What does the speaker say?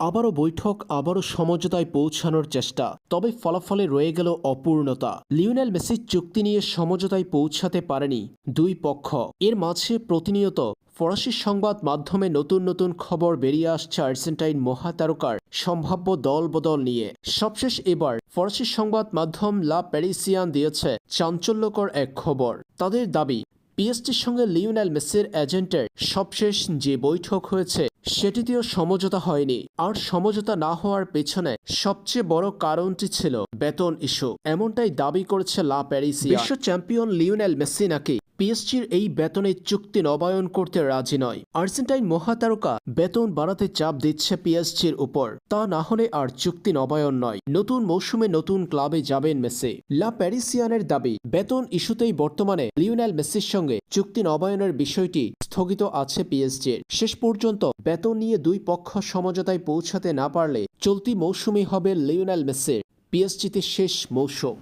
আবারও বৈঠক, আবারও সমঝোতায় পৌঁছানোর চেষ্টা। তবে ফলাফলে রয়ে গেল অপূর্ণতা। লিওনেল মেসির চুক্তি নিয়ে সমঝোতায় পৌঁছাতে পারেনি দুই পক্ষ। এর মাঝে প্রতিনিয়ত ফরাসি সংবাদ মাধ্যমে নতুন নতুন খবর বেরিয়ে আসছে আর্জেন্টাইন মহাতারকার সম্ভাব্য দল বদল নিয়ে। সবশেষ এবার ফরাসি সংবাদ মাধ্যম লা প্যারিসিয়ান দিয়েছে চাঞ্চল্যকর এক খবর। তাদের দাবি পিএসটির সঙ্গে লিওনেল মেসির এজেন্টের সবশেষ যে বৈঠক হয়েছে, সেটিতেও সমঝোতা হয়নি। আর সমঝোতা না হওয়ার পেছনে সবচেয়ে বড় কারণটি ছিল বেতন ইস্যু। এমনটাই দাবি করেছে লা প্যারিসিয়া। বিশ্ব চ্যাম্পিয়ন লিওনেল মেসি নাকি পিএসজির এই বেতনের চুক্তি নবায়ন করতে রাজি নয়। আর্জেন্টাইন মহাতারকা বেতন বাড়াতে চাপ দিচ্ছে পিএসজির উপর। তা না হলে আর চুক্তি নবায়ন নয়। নতুন মৌসুমে নতুন ক্লাবে যাবেন মেসি। লা প্যারিসিয়ানের দাবি, বেতন ইস্যুতেই বর্তমানে লিওনেল মেসির সঙ্গে চুক্তি নবায়নের বিষয়টি স্থগিত আছে পিএসজির। শেষ পর্যন্ত বেতন নিয়ে দুই পক্ষ সমঝোতায় পৌঁছাতে না পারলে চলতি মৌসুমে হবে লিওনেল মেসির পিএসজিতে শেষ মৌসুম।